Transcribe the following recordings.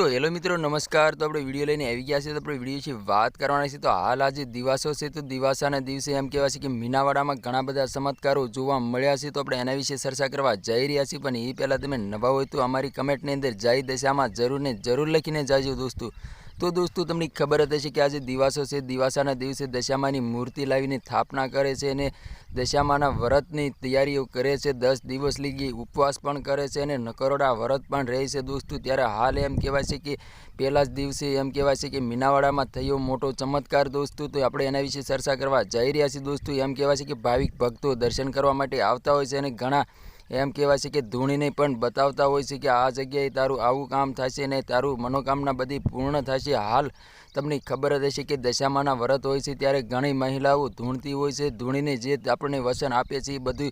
તો હેલો મિત્રો, નમસ્કાર. તો આપણે વીડિયો લઈને આવી ગયા છે તો આપણે વીડિયો છે વાત કરવાના છે તો હાલ આજે દિવાસો છે. તો દિવાસાના દિવસે એમ કહેવાય છે કે મીનાવાડામાં ઘણા બધા ચમત્કારો જોવા મળ્યા છે. તો આપણે એના વિશે ચર્ચા કરવા જઈ રહ્યા છીએ. પણ એ પહેલાં તમે નવા હોય તો અમારી કમેન્ટની અંદર જય દશામાં જરૂર ને જરૂર લખીને જાજો દોસ્તો. તો દોસ્તો, તમને ખબર જ હશે કે આજે દિવાસો છે. દિવાસાના દિવસે દશામાની મૂર્તિ લાવીને સ્થાપના કરે છે અને દશામાના વ્રતની તૈયારીઓ કરે છે. દસ દિવસ લીગી ઉપવાસ પણ કરે છે અને નકરોડા વ્રત પણ રહે છે દોસ્તો. ત્યારે હાલ એમ કહેવાય છે કે પહેલા જ દિવસે એમ કહેવાય છે કે મીનાવાડામાં થયો મોટો ચમત્કાર દોસ્તો. તો આપણે એના વિશે ચર્ચા કરવા જઈ રહ્યા છીએ દોસ્તો. એમ કહેવાય છે કે ભાવિક ભક્તો દર્શન કરવા માટે આવતા હોય છે અને ઘણા એમ કહેવાય છે કે ધૂણીને પણ બતાવતા હોય છે કે આ જગ્યાએ તારું આવું કામ થશે ને તારું મનોકામના બધી પૂર્ણ થશે. હાલ તમને ખબર જ હશે કે દશામાના વ્રત હોય છે ત્યારે ઘણી મહિલાઓ ધૂણતી હોય છે. ધૂણીને જે આપણને વચન આપે છે એ બધું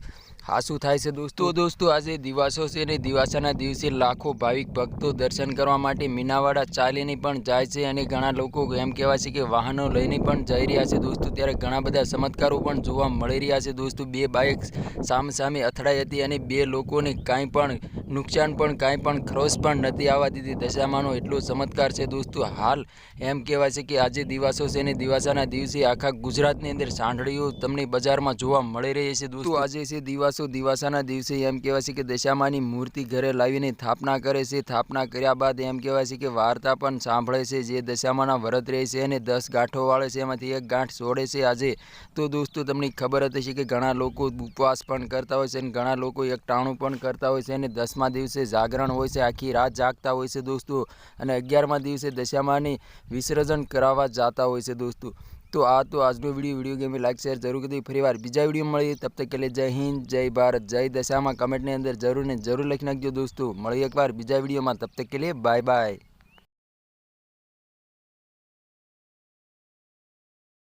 હાસું થાય છે દોસ્તો? દોસ્તો, આજે દિવાસો છે અને દિવાસાના દિવસે લાખો ભાવિક ભક્તો દર્શન કરવા માટે મીનાવાડા ચાલીને પણ જાય છે અને ઘણા લોકો એમ કહેવાય છે કે વાહનો લઈને પણ જઈ રહ્યા છે દોસ્તો. ત્યારે ઘણા બધા ચમત્કારો પણ જોવા મળી રહ્યા છે દોસ્તો. બે બાઇક સામસામે સામે અથડાઈ હતી અને બે લોકોને કાંઈ પણ નુકસાન પણ કાંઈ પણ ખરોશ પણ નથી આવવા દીધી. દશામાનો એટલો ચમત્કાર છે દોસ્તો. હાલ એમ કહેવાય છે કે આજે દિવાસો છે ને દિવાસાના દિવસે આખા ગુજરાતની અંદર સાંઢળીઓ તમને બજારમાં જોવા મળી રહી છે દોસ્તો. આજે છે દિવાસો, દિવાસાના દિવસે એમ કહેવાય છે કે દશામાની મૂર્તિ ઘરે લાવીને સ્થાપના કરે છે. સ્થાપના કર્યા બાદ એમ કહેવાય છે કે વાર્તા પણ સાંભળે છે જે દશામાના વ્રત રહે છે અને દસ ગાંઠો વાળે છે, એમાંથી એક ગાંઠ છોડે છે આજે. તો દોસ્તો તમને ખબર હતી છે કે ઘણા લોકો ઉપવાસ પણ કરતા હોય છે અને ઘણા લોકો એક ટાણું પણ કરતા હોય છે અને દસમા દિવસે જાગરણ હોય છે, આખી રાત જાગતા હોય છે દોસ્તો. અને અગિયારમા દિવસે દશામાની વિસર્જન કરાવવા જતા હોય છે દોસ્તો. તો આ તો આજનો video video game like share જરૂર કરી ફરી વાર બીજા વીડિયો મળીએ. તબ તક કે જય હિન્દ, જય ભારત, જય દશામાં. કમેન્ટની અંદર જરૂર ને જરૂર લખી નાખજો દોસ્તો. મળીએ એકવાર બીજા વિડીયોમાં તબ તક કે બાય બાય